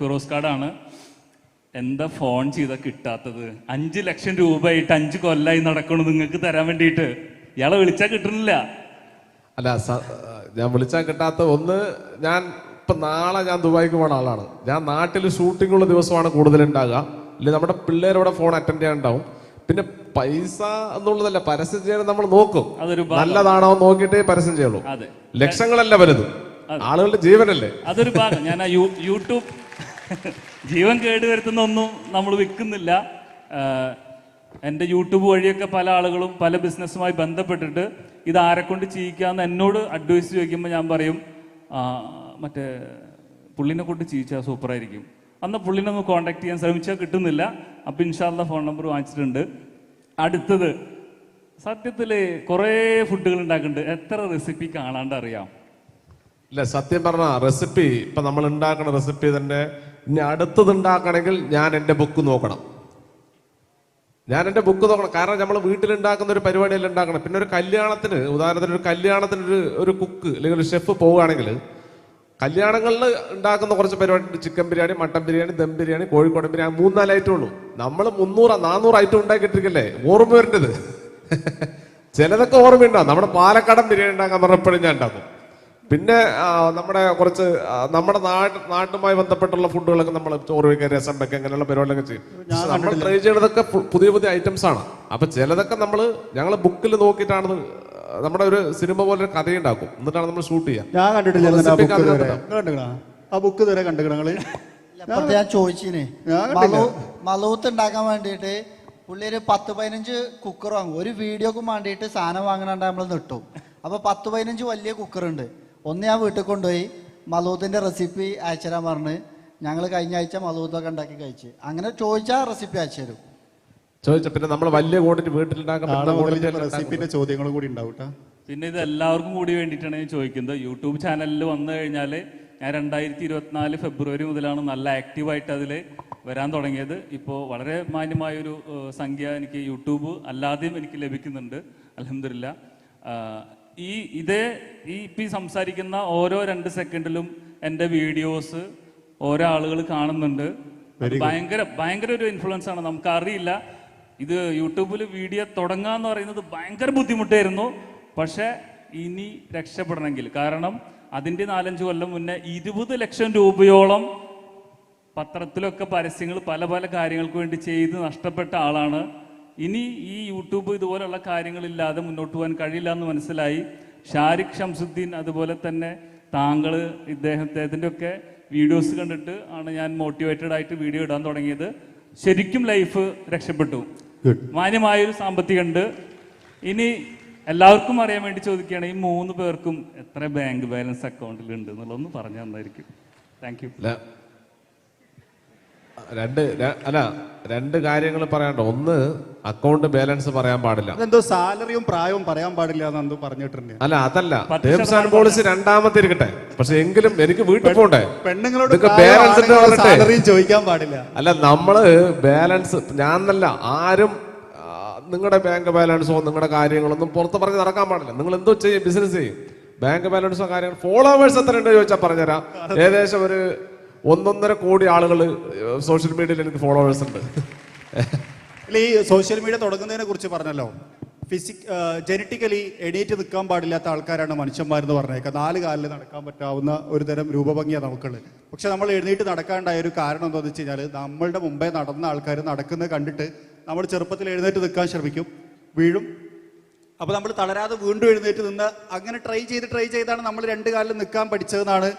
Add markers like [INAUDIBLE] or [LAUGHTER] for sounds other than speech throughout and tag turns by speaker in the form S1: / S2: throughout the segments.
S1: ഫിറോസ് കാർഡാണ്. എന്താ ഫോൺ ചെയ്ത കിട്ടാത്തത്? അഞ്ച് ലക്ഷം രൂപയായിട്ട് അഞ്ച് കൊല്ലായി നടക്കണു നിങ്ങൾക്ക് തരാൻ വേണ്ടിയിട്ട്. ഇയാളെ വിളിച്ചാൽ കിട്ടുന്നില്ല
S2: അല്ല ഞാൻ വിളിച്ചാൽ കിട്ടാത്ത ഒന്ന് ഞാൻ ഇപ്പൊ നാളെ ഞാൻ ദുബായിക്ക് പോണ ആളാണ്. ഞാൻ നാട്ടിൽ ഷൂട്ടിംഗ് ഉള്ള ദിവസമാണ് കൂടുതൽ ഉണ്ടാകുക ഇല്ലെങ്കിൽ നമ്മുടെ പിള്ളേരോടെ ഫോൺ അറ്റൻഡ് ചെയ്യാൻ ഉണ്ടാവും പിന്നെ പൈസ എന്നുള്ളതല്ല പരസ്യം ചെയ്യാൻ നമ്മൾ നോക്കും. നല്ലതാണോ നോക്കിയിട്ടേ പരസ്യം ചെയ്യുള്ളൂ. ലക്ഷങ്ങളല്ല വലുത്. ആളുകളുടെ ജീവനല്ലേ?
S1: അതൊരു ഭാഗം. ഞാൻ യൂട്യൂബ് ജീവൻ കേടുവരുത്തുന്ന ഒന്നും നമ്മൾ വിൽക്കുന്നില്ല എന്റെ യൂട്യൂബ് വഴിയൊക്കെ പല ആളുകളും പല ബിസിനസ്സുമായി ബന്ധപ്പെട്ടിട്ട് ഇത് ആരെക്കൊണ്ട് കൊണ്ട് ചെയ്യിക്കാന്ന് എന്നോട് അഡ്വൈസ് ചോദിക്കുമ്പോൾ ഞാൻ പറയും "ആ, മറ്റേ പുള്ളിനെ കൊണ്ട് ചെയ്യിച്ചാൽ സൂപ്പറായിരിക്കും അന്ന് പുള്ളിനെ ഒന്ന് കോൺടാക്ട് ചെയ്യാൻ ശ്രമിച്ചാൽ കിട്ടുന്നില്ല. അപ്പം ഇൻഷാല്ല ഫോൺ നമ്പർ വാങ്ങിച്ചിട്ടുണ്ട്. അടുത്തത് സത്യത്തിൽ കുറേ ഫുഡുകൾ ഉണ്ടാക്കുന്നുണ്ട്. എത്ര റെസിപ്പി കാണാണ്ട് അറിയാം?
S2: ഇല്ല സത്യം പറഞ്ഞ റെസിപ്പി ഇപ്പൊ നമ്മൾ ഉണ്ടാക്കുന്ന റെസിപ്പി തന്നെ ഇനി അടുത്തത് ഉണ്ടാക്കണമെങ്കിൽ ഞാൻ എന്റെ ബുക്ക് നോക്കണം. ഞാൻ എന്റെ ബുക്ക് നോക്കണം. കാരണം നമ്മൾ വീട്ടിൽ ഉണ്ടാക്കുന്ന ഒരു പരിപാടിയല്ല ഉണ്ടാക്കണം പിന്നെ ഒരു കല്യാണത്തിന് ഉദാഹരണത്തിന് ഒരു കല്യാണത്തിന് ഒരു ഒരു കുക്ക് അല്ലെങ്കിൽ ഒരു ഷെഫ് പോവുകയാണെങ്കിൽ കല്യാണങ്ങളിൽ ഉണ്ടാക്കുന്ന കുറച്ച് പരിപാടി ചിക്കൻ ബിരിയാണി മട്ടൻ ബിരിയാണി ദം ബിരിയാണി കോഴിക്കോട് ബിരിയാണി മൂന്നാൽ ഐറ്റം ഉള്ളൂ. നമ്മൾ മുന്നൂറ് നാനൂറ് ഐറ്റം ഉണ്ടാക്കിയിട്ടിരിക്കല്ലേ? ഓർമ്മ വരേണ്ടത്. [LAUGHS] ചിലതൊക്കെ ഓർമ്മയുണ്ടാവും. നമ്മുടെ പാലക്കാടൻ ബിരിയാണി ഉണ്ടാക്കാൻ പറഞ്ഞപ്പോഴും ഞാൻ ഉണ്ടാക്കും. പിന്നെ നമ്മുടെ കുറച്ച് നമ്മുടെ നാട് നാട്ടുമായി ബന്ധപ്പെട്ടുള്ള ഫുഡുകളൊക്കെ നമ്മൾ ചോറ് വയ്ക്കുക രസം വെക്കുക അങ്ങനെയുള്ള പരിപാടികളൊക്കെ ചെയ്യും. നമ്മൾ ട്രൈ ചെയ്യുന്നതൊക്കെ പുതിയ പുതിയ ഐറ്റംസ് ആണ്. അപ്പൊ ചിലതൊക്കെ നമ്മൾ ഞങ്ങൾ ബുക്കിൽ നോക്കിയിട്ടാണ് നമ്മുടെ ഒരു സിനിമ പോലെ ഒരു കഥയുണ്ടാക്കും. എന്നിട്ടാണ് നമ്മൾ ഷൂട്ട് ചെയ്യുക
S3: ഞാൻ കണ്ടിട്ടില്ല ആ ബുക്ക് ഇതുവരെ
S4: ഞാൻ ചോദിച്ചിനെ. മലൂത്ത് ഉണ്ടാക്കാൻ വേണ്ടിയിട്ട് പുള്ളി ഒരു പത്ത് പതിനഞ്ച് കുക്കർ വാങ്ങും. ഒരു വീഡിയോക്കും വേണ്ടിയിട്ട് സാധനം വാങ്ങണണ്ട് നമ്മൾ നിട്ടും അപ്പൊ പത്ത് പതിനഞ്ച് വലിയ കുക്കർ ഉണ്ട്. ഒന്ന് ഞാൻ വീട്ടിൽ കൊണ്ടുപോയി മലൂത്തിന്റെ റെസിപ്പി അയച്ചുതരാൻ പറഞ്ഞ് ഞങ്ങൾ കഴിഞ്ഞ ആഴ്ച മലൂത്തൊക്കെ ഉണ്ടാക്കി കഴിച്ച്. അങ്ങനെ ചോദിച്ചാൽ റെസിപ്പി അയച്ചു തരും.
S2: ചോദിച്ച പിന്നെ നമ്മൾ വലിയ ക്വാണ്ടിറ്റി വീട്ടിലുണ്ടാക്കുന്ന ചോദ്യങ്ങൾ
S3: റെസിപ്പിന്റെ ചോദ്യങ്ങളും കൂടി ഉണ്ടാവും
S1: പിന്നെ ഇത് എല്ലാവർക്കും കൂടി വേണ്ടിയിട്ടാണ് ഞാൻ ചോദിക്കുന്നത്. യൂട്യൂബ് ചാനലിൽ വന്നു കഴിഞ്ഞാൽ ഞാൻ രണ്ടായിരത്തി ഇരുപത്തിനാല് ഫെബ്രുവരി മുതലാണ് നല്ല ആക്റ്റീവായിട്ട് അതിൽ വരാൻ തുടങ്ങിയത്. ഇപ്പോൾ വളരെ മാന്യമായൊരു സംഖ്യ എനിക്ക് യൂട്യൂബ് അല്ലാതെയും എനിക്ക് ലഭിക്കുന്നുണ്ട്. അലഹമില്ല ഈ ഇതേ ഈ ഇപ്പം സംസാരിക്കുന്ന ഓരോ രണ്ട് സെക്കൻഡിലും എന്റെ വീഡിയോസ് ഓരോ ആളുകൾ കാണുന്നുണ്ട്. ഭയങ്കര ഭയങ്കര ഒരു ഇൻഫ്ലുവൻസ് ആണ്. നമുക്ക് അറിയില്ല ഇത് യൂട്യൂബിൽ വീഡിയോ തുടങ്ങുക എന്ന് പറയുന്നത് ഭയങ്കര ബുദ്ധിമുട്ടായിരുന്നു. പക്ഷേ ഇനി രക്ഷപ്പെടണമെങ്കിൽ. കാരണം അതിന്റെ നാലഞ്ച് കൊല്ലം മുന്നേ ഇരുപത് ലക്ഷം രൂപയോളം പത്രത്തിലൊക്കെ പരസ്യങ്ങൾ പല പല കാര്യങ്ങൾക്ക് വേണ്ടി ചെയ്ത് നഷ്ടപ്പെട്ട ആളാണ് ഇനി ഈ യൂട്യൂബ് ഇതുപോലുള്ള കാര്യങ്ങളില്ലാതെ മുന്നോട്ട് പോകാൻ കഴിയില്ല എന്ന് മനസ്സിലായി. ഷാരിഖ് ഷംസുദ്ദീൻ അതുപോലെ തന്നെ താങ്കൾ ഇദ്ദേഹത്തിന്റെ ഒക്കെ വീഡിയോസ് കണ്ടിട്ട് ആണ് ഞാൻ മോട്ടിവേറ്റഡ് ആയിട്ട് വീഡിയോ ഇടാൻ തുടങ്ങിയത്. ശരിക്കും ലൈഫ് രക്ഷപ്പെട്ടു.
S3: ഗുഡ്
S1: മാന്യമായൊരു സാമ്പത്തികമുണ്ട്. ഇനി എല്ലാവർക്കും അറിയാൻ വേണ്ടി ചോദിക്കുകയാണ് ഈ മൂന്ന് പേർക്കും എത്ര ബാങ്ക് ബാലൻസ് അക്കൗണ്ടിലുണ്ട് എന്നുള്ളതൊന്ന് പറഞ്ഞു തന്നായിരിക്കും. താങ്ക് യു
S2: രണ്ട് അല്ല രണ്ട് കാര്യങ്ങൾ പറയാണ്ട് ഒന്ന് അക്കൗണ്ട് ബാലൻസ് പറയാൻ പാടില്ല.
S3: എന്തോ സാലറിയും പ്രായവും പറയാൻ പാടില്ല എന്ന് എന്തോ പറഞ്ഞിട്ടുണ്ട്.
S2: അല്ല അതല്ല. ടേംസ് ആൻഡ് പോളിസി രണ്ടാമത്തെ ഇരിക്കട്ടെ. പക്ഷെ എങ്കിലും എനിക്ക് വീട്ടിൽ പോണ്ടേ?
S3: പെണ്ണുങ്ങളോട്
S2: പറഞ്ഞിട്ടേ.
S3: സാലറിയും ചോദിക്കാൻ പാടില്ല.
S2: അല്ല നമ്മൾ ബാലൻസ് ഞാൻ എന്നല്ല ആരും നിങ്ങളുടെ ബാങ്ക് ബാലൻസോ നിങ്ങളുടെ കാര്യങ്ങളൊന്നും പുറത്ത് പറഞ്ഞ് നടക്കാൻ പാടില്ല. നിങ്ങൾ എന്തോ ചെയ്യും ബിസിനസ് ചെയ്യും. ബാങ്ക് ബാലൻസോ കാര്യങ്ങൾ ഫോളോവേഴ്സ് എത്ര ഉണ്ട് ചോദിച്ചാൽ പറഞ്ഞുതരാം. ഏകദേശം ഒരു ഒന്നൊന്നര കോടി ആളുകൾ സോഷ്യൽ മീഡിയയിൽ എനിക്ക് ഫോളോവേഴ്സ് ഉണ്ട്.
S3: ഈ സോഷ്യൽ മീഡിയ തുടങ്ങുന്നതിനെ കുറിച്ച് പറഞ്ഞല്ലോ. ഫിസിക് ജനറ്റിക്കലി എണീറ്റ് നിൽക്കാൻ പാടില്ലാത്ത ആൾക്കാരാണ് മനുഷ്യന്മാരെന്ന് പറഞ്ഞേക്കാം. നാല് കാലിൽ നടക്കാൻ പറ്റാവുന്ന ഒരു തരം രൂപഭംഗിയാണ് നമുക്കുള്ളത്. പക്ഷെ നമ്മൾ എഴുന്നേറ്റ് നടക്കാണ്ടായ ഒരു കാരണം എന്താണെന്ന് വെച്ച് കഴിഞ്ഞാൽ നമ്മളുടെ മുമ്പേ നടന്ന ആൾക്കാർ നടക്കുന്നത് കണ്ടിട്ട് നമ്മൾ ചെറുപ്പത്തിൽ എഴുന്നേറ്റ് നിൽക്കാൻ ശ്രമിക്കും വീഴും. അപ്പോൾ നമ്മൾ തളരാതെ വീണ്ടും എഴുന്നേറ്റ് നിന്ന് അങ്ങനെ ട്രൈ ചെയ്ത് ട്രൈ ചെയ്താണ് നമ്മൾ രണ്ട് കാലിൽ നിൽക്കാൻ പഠിച്ചതെന്നാണ്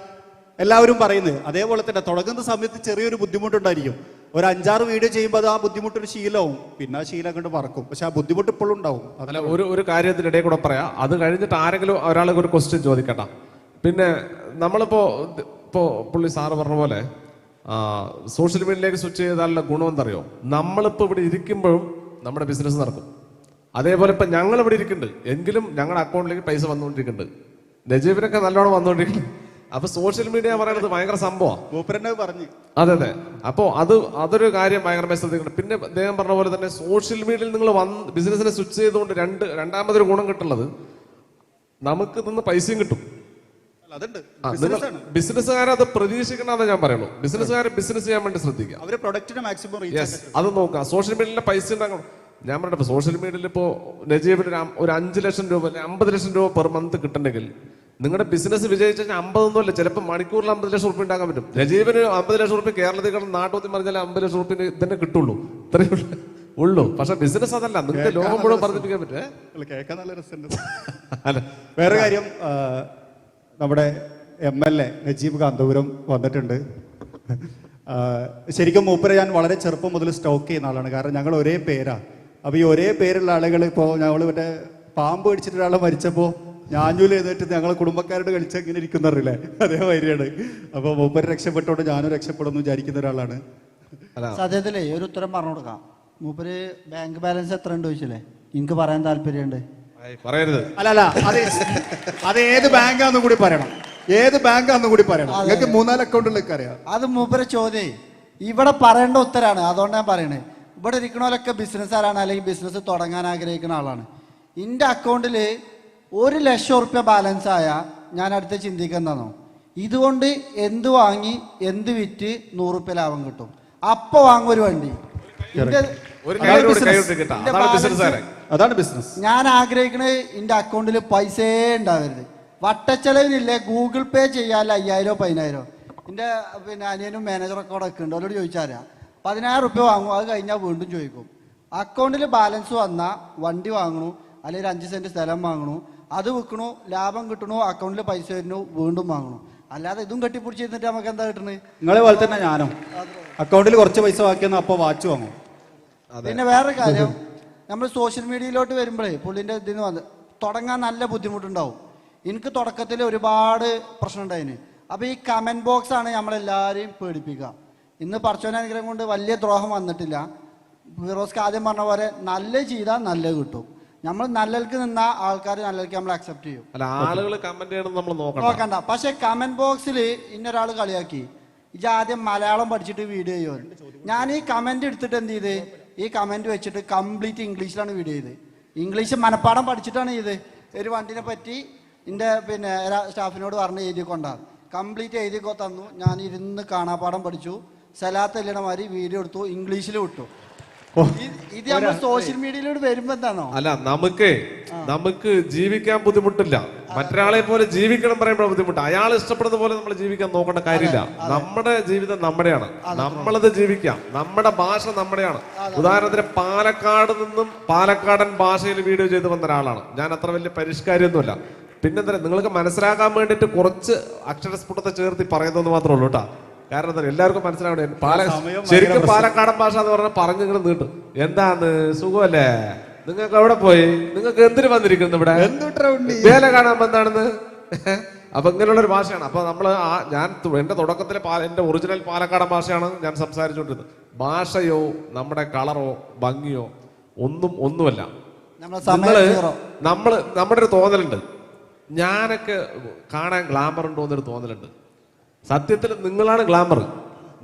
S3: എല്ലാവരും പറയുന്നത് അതേപോലെ തന്നെ തുടങ്ങുന്ന സമയത്ത് ചെറിയൊരു ബുദ്ധിമുട്ടുണ്ടായിരിക്കും. ഒരു അഞ്ചാറ് വീഡിയോ ചെയ്യുമ്പോൾ അത് ആ ബുദ്ധിമുട്ടൊരു ശീലവും പിന്നെ ആ ശീലം കണ്ട് മറക്കും. പക്ഷെ ആ ബുദ്ധിമുട്ട് ഇപ്പോഴും ഉണ്ടാവും.
S2: അതല്ല ഒരു ഒരു കാര്യത്തിനിടയിൽ കൂടെ പറയാം. അത് കഴിഞ്ഞിട്ട് ആരെങ്കിലും ഒരാൾക്ക് ഒരു ക്വസ്റ്റ്യൻ ചോദിക്കട്ടെ പിന്നെ നമ്മളിപ്പോ ഇപ്പോ പുള്ളി സാറ് പറഞ്ഞ പോലെ സോഷ്യൽ മീഡിയയിലേക്ക് സ്വിച്ച് ചെയ്താലുള്ള ഗുണം എന്തറിയോ? നമ്മളിപ്പോ ഇവിടെ ഇരിക്കുമ്പോഴും നമ്മുടെ ബിസിനസ് നടക്കും. അതേപോലെ ഇപ്പൊ ഞങ്ങൾ ഇവിടെ ഇരിക്കുന്നുണ്ട്. എങ്കിലും ഞങ്ങളുടെ അക്കൗണ്ടിലേക്ക് പൈസ വന്നുകൊണ്ടിരിക്കുന്നുണ്ട്. നജീബിനൊക്കെ നല്ലോണം വന്നുകൊണ്ടിരിക്കുന്നുണ്ട്. അപ്പൊ സോഷ്യൽ മീഡിയ പറയുന്നത് ഭയങ്കര
S3: മൂപ്പരനെ പറഞ്ഞു.
S2: അതെ അതെ. അപ്പോ അത് അതൊരു കാര്യം ഭയങ്കരമായി ശ്രദ്ധിക്കണം പിന്നെ അദ്ദേഹം പറഞ്ഞ പോലെ തന്നെ സോഷ്യൽ മീഡിയയിൽ നിങ്ങൾ വന്ന് ബിസിനസ്സിനെ സ്വിച്ച് ചെയ്തുകൊണ്ട് രണ്ട് രണ്ടാമതൊരു ഗുണം കിട്ടുന്നത് നമുക്ക് നിന്ന് പൈസയും കിട്ടും. ബിസിനസ്സുകാരെ അത് പ്രതീക്ഷിക്കണമെന്ന് ഞാൻ പറയുള്ളൂ. ബിസിനസ്സുകാരെ ബിസിനസ് ചെയ്യാൻ വേണ്ടി ശ്രദ്ധിക്കുക
S3: അവർ പ്രൊഡക്റ്റിന് മാക്സിമം
S2: യെസ് അത് നോക്കുക. സോഷ്യൽ മീഡിയയിലെ പൈസ ഉണ്ടാക്കണം ഞാൻ പറഞ്ഞപ്പോ സോഷ്യൽ മീഡിയയിൽ ഇപ്പോ നജീബിന് ഒരു അഞ്ച് ലക്ഷം രൂപ അല്ലെങ്കിൽ അമ്പത് ലക്ഷം രൂപ പെർ മന്ത് കിട്ടണമെങ്കിൽ നിങ്ങളുടെ ബിസിനസ് വിജയിച്ചു കഴിഞ്ഞാൽ അമ്പതൊന്നുമല്ല ചിലപ്പോൾ മണിക്കൂറിൽ അമ്പത് ലക്ഷം റുപ്യ ഉണ്ടാക്കാൻ പറ്റും. രജീവിന് അമ്പത് ലക്ഷം റുപ്യ കേരളത്തിൽ കിടന്ന് നാട്ടോത്തി പറഞ്ഞാൽ അമ്പത് ലക്ഷം റുപ്യ തന്നെ കിട്ടുള്ളൂ. ഇത്രയേ ഉള്ളൂ. പക്ഷെ ബിസിനസ് അതല്ല നിങ്ങൾക്ക് ലോകം മുഴുവൻ പറഞ്ഞിരിക്കാൻ പറ്റേ
S3: അല്ല കേൾക്കാൻ നല്ല രസമുണ്ട്. [LAUGHS]
S2: അല്ല.
S3: വേറെ കാര്യം നമ്മുടെ M L A Najeeb Kanthapuram വന്നിട്ടുണ്ട്. ശരിക്കും മൂപ്പരെ ഞാൻ വളരെ ചെറുപ്പം മുതൽ സ്റ്റോക്ക് ചെയ്യുന്ന ആളാണ്. കാരണം ഞങ്ങൾ ഒരേ പേരാണ് അപ്പോൾ ഈ ഒരേ പേരുള്ള ആളുകൾ ഇപ്പോൾ ഞങ്ങൾ മറ്റേ പാമ്പ് പിടിച്ചിട്ട് ഒരാളെ മരിച്ചപ്പോൾ ഞാഞ്ഞൂൽ എഴുന്നേറ്റ് ഞങ്ങളെ കുടുംബക്കാരോട് കളിച്ച് ഇങ്ങനെ ഇരിക്കുന്നറിയില്ലേ? അതേമാതിരിയാണ് അപ്പോൾ മൂപ്പര് രക്ഷപ്പെട്ടോണ്ട് ഞാനും രക്ഷപ്പെടുമെന്ന് വിചാരിക്കുന്ന ഒരാളാണ്.
S4: സത്യത്തിലേ ഒരു ഉത്തരം പറഞ്ഞു കൊടുക്കാം. മൂപ്പര് ബാങ്ക് ബാലൻസ് എത്ര ഉണ്ട് ചോദിച്ചില്ലേ? എനിക്ക് പറയാൻ താല്പര്യമുണ്ട്
S2: പറയരുത്.
S3: അല്ല അല്ല അത് അത് ഏത് ബാങ്കാന്ന് കൂടി പറയണം. ഏത് ബാങ്കാന്ന് കൂടി പറയണം. നിങ്ങൾക്ക് മൂന്നാൽ അക്കൗണ്ടുകളൊക്കെ അറിയാം
S4: അത് മൂപ്പര് ചോദ്യേ. ഇവിടെ പറയേണ്ട ഉത്തരാണ്. അതുകൊണ്ട് ഞാൻ പറയണേ. ഇവിടെ ഇരിക്കണോലൊക്കെ ബിസിനസ്സുകാരാണ് അല്ലെങ്കിൽ ബിസിനസ് തുടങ്ങാൻ ആഗ്രഹിക്കുന്ന ആളാണ്. എന്റെ അക്കൗണ്ടിൽ ഒരു ലക്ഷം ഉറുപ്യ ബാലൻസ് ആയ ഞാൻ അടുത്ത ചിന്തിക്കുന്നതാണോ? ഇതുകൊണ്ട് എന്ത് വാങ്ങി എന്ത് വിറ്റ് നൂറുപ്യ ലാഭം കിട്ടും. അപ്പൊ വാങ്ങും ഒരു വണ്ടി.
S3: അതാണ് ബിസിനസ്
S4: ഞാൻ ആഗ്രഹിക്കുന്നത് എന്റെ അക്കൗണ്ടിൽ പൈസയേ ഉണ്ടാവരുത്. വട്ടച്ചെലവിനില്ലേ ഗൂഗിൾ പേ ചെയ്യാല്ല അയ്യായിരോ പതിനായിരോ? എന്റെ പിന്നെ അനിയനും മാനേജറൊക്കെ അവിടെ ഒക്കെ ഉണ്ട് അവരോട് ചോദിച്ചാരാ? പതിനായിരം റുപ്യ വാങ്ങും. അത് കഴിഞ്ഞാൽ വീണ്ടും ചോദിക്കും. അക്കൗണ്ടിൽ ബാലൻസ് വന്നാൽ വണ്ടി വാങ്ങണു അല്ലെങ്കിൽ അഞ്ച് സെന്റ് സ്ഥലം വാങ്ങണു അത് വിൽക്കണു ലാഭം കിട്ടണു അക്കൗണ്ടിൽ പൈസ വരുന്നു വീണ്ടും വാങ്ങണു. അല്ലാതെ ഇതും കെട്ടിപ്പിടിച്ചിരുന്നിട്ട് നമുക്ക് എന്താ കിട്ടണേ?
S3: നിങ്ങളെ പോലെ തന്നെ ഞാനും. അക്കൗണ്ടിൽ കുറച്ച് പൈസ ബാക്കിയെന്ന് അപ്പോൾ വാച്ച് വാങ്ങും.
S4: പിന്നെ വേറെ കാര്യം നമ്മൾ സോഷ്യൽ മീഡിയയിലോട്ട് വരുമ്പോഴേ പുള്ളിന്റെ ഇതിന് വന്ന് തുടങ്ങാൻ നല്ല ബുദ്ധിമുട്ടുണ്ടാവും. എനിക്ക് തുടക്കത്തിൽ ഒരുപാട് പ്രശ്നം ഉണ്ടായിന്. അപ്പോൾ ഈ കമന്റ് ബോക്സ് ആണ് നമ്മളെല്ലാവരെയും പേടിപ്പിക്കുക. ഇന്ന് പറച്ചോനാഗ്രഹം കൊണ്ട് വലിയ ദ്രോഹം വന്നിട്ടില്ല. ഫിറോസ്ക്ക് ആദ്യം പറഞ്ഞ പോലെ നല്ല ചെയ്താൽ നല്ല കിട്ടും. നമ്മൾ നല്ലൽക്ക് നിന്ന ആൾക്കാർ നല്ലൽക്ക് നമ്മൾ അക്സെപ്റ്റ് ചെയ്യും.
S2: അല്ല ആളുകൾ കമന്റ് ചെയ്യണം നമ്മൾ നോക്കണം
S4: നോക്കണ്ട. പക്ഷെ കമന്റ് ബോക്സിൽ ഇന്നൊരാൾ കളിയാക്കി. ഇജ ആദ്യം മലയാളം പഠിച്ചിട്ട് വീഡിയോ ചെയ്യുമോ ഞാൻ ഈ കമന്റ് എടുത്തിട്ട് എന്ത് ചെയ്ത്? ഈ കമന്റ് വെച്ചിട്ട് കംപ്ലീറ്റ് ഇംഗ്ലീഷിലാണ് വീഡിയോ ചെയ്ത്. ഇംഗ്ലീഷ് മനപ്പാടം പഠിച്ചിട്ടാണ് ചെയ്ത്. ഒരു വണ്ടിനെ പറ്റി എന്റെ പിന്നെ സ്റ്റാഫിനോട് പറഞ്ഞ് എഴുതി കൊണ്ടാണ് കംപ്ലീറ്റ് എഴുതി തന്നു. ഞാൻ ഇരുന്ന് കാണാപ്പാടം പഠിച്ചു. സലാത്ത് എല്ലിട മാതിരി വീഡിയോ എടുത്തു. ഇംഗ്ലീഷിൽ വിട്ടു ഇത് നമ്മൾ സോഷ്യൽ മീഡിയയിലൂടെ വരുമ്പോ എന്താണോ?
S2: അല്ല നമുക്ക് നമുക്ക് ജീവിക്കാൻ ബുദ്ധിമുട്ടില്ല. മറ്റൊരാളെ പോലെ ജീവിക്കണം പറയുമ്പോൾ ബുദ്ധിമുട്ട്. അയാൾ ഇഷ്ടപ്പെടുന്ന പോലെ നമ്മൾ ജീവിക്കാൻ നോക്കേണ്ട കാര്യമില്ല. നമ്മുടെ ജീവിതം നമ്മുടെയാണ്. നമ്മളത് ജീവിക്കാം. നമ്മുടെ ഭാഷ നമ്മുടെയാണ്. ഉദാഹരണത്തിന് പാലക്കാട് നിന്നും പാലക്കാടൻ ഭാഷയിൽ വീഡിയോ ചെയ്ത് വന്ന ഒരാളാണ്. ഞാൻ അത്ര വലിയ പരിഷ്കാരമൊന്നുമില്ല പിന്നെന്താ നിങ്ങൾക്ക് മനസ്സിലാക്കാൻ വേണ്ടിയിട്ട് കുറച്ച് അക്ഷരസ്ഫുടത്തെ ചേർത്തി പറയുന്നതെന്ന് മാത്രമേ ഉള്ളൂ കേട്ടാ. കാരണം എന്താ എല്ലാവർക്കും മനസ്സിലാവണേ പാല ശരിക്കും പാലക്കാടൻ ഭാഷ എന്ന് പറഞ്ഞാൽ പറഞ്ഞു ഇങ്ങനെ നീട്ടും. എന്താന്ന്? സുഖമല്ലേ? നിങ്ങൾക്ക് എവിടെ പോയി? നിങ്ങൾക്ക് എന്തിനു വന്നിരിക്കുന്നു ഇവിടെ? വേല കാണാൻ എന്താണെന്ന് അപ്പൊ ഇങ്ങനെയുള്ള ഒരു ഭാഷയാണ്. അപ്പൊ നമ്മൾ ഞാൻ എന്റെ തുടക്കത്തിലെ എന്റെ ഒറിജിനൽ പാലക്കാടൻ ഭാഷയാണ് ഞാൻ സംസാരിച്ചുകൊണ്ടിരുന്നത്. ഭാഷയോ നമ്മുടെ കളറോ ഭംഗിയോ ഒന്നും ഒന്നുമല്ല.
S4: നമ്മൾ
S2: നമ്മൾ നമ്മുടെ ഒരു തോന്നലുണ്ട്. ഞാനൊക്കെ കാണാൻ ഗ്ലാമർ ഉണ്ടോ എന്നൊരു തോന്നലുണ്ട്. സത്യത്തിൽ നിങ്ങളാണ് ഗ്ലാമർ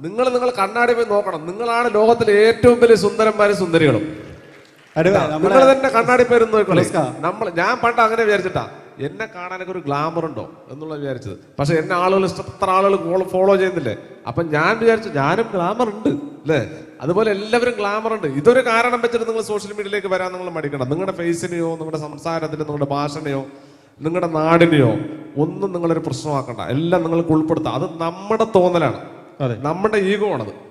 S2: നിങ്ങൾ നിങ്ങൾ കണ്ണാടി പോയി നോക്കണം. നിങ്ങളാണ് ലോകത്തിലെ ഏറ്റവും വലിയ സുന്ദരന്മാരും സുന്ദരികളും. നിങ്ങൾ തന്നെ കണ്ണാടി പേര് നമ്മൾ ഞാൻ പണ്ട് അങ്ങനെ വിചാരിച്ചിട്ടാ എന്നെ കാണാനൊക്കെ ഒരു ഗ്ലാമർ ഉണ്ടോ എന്നുള്ള വിചാരിച്ചത്. പക്ഷെ എന്നെ ആളുകൾ ഇഷ്ടപ്പെട്ട ആളുകൾ ഫോളോ ചെയ്യുന്നില്ലേ? അപ്പൊ ഞാൻ വിചാരിച്ചു ഞാനും ഗ്ലാമർ ഉണ്ട് അല്ലേ? അതുപോലെ എല്ലാവരും ഗ്ലാമർ ഉണ്ട്. ഇതൊരു കാരണം വെച്ചിട്ട് നിങ്ങൾ സോഷ്യൽ മീഡിയയിലേക്ക് വരാൻ നിങ്ങൾ മടിക്കണം നിങ്ങളുടെ ഫേസിനെയോ നിങ്ങളുടെ സംസാരത്തിനോ നിങ്ങളുടെ ഭാഷണയോ നിങ്ങളുടെ നാടിനെയോ ഒന്നും നിങ്ങളൊരു പ്രശ്നമാക്കണ്ട. എല്ലാം നിങ്ങൾക്ക് ഉൾപ്പെടുത്താം അത് നമ്മുടെ തോന്നലാണ്.
S3: അതെ.
S2: നമ്മുടെ ഈഗോ ആണത്.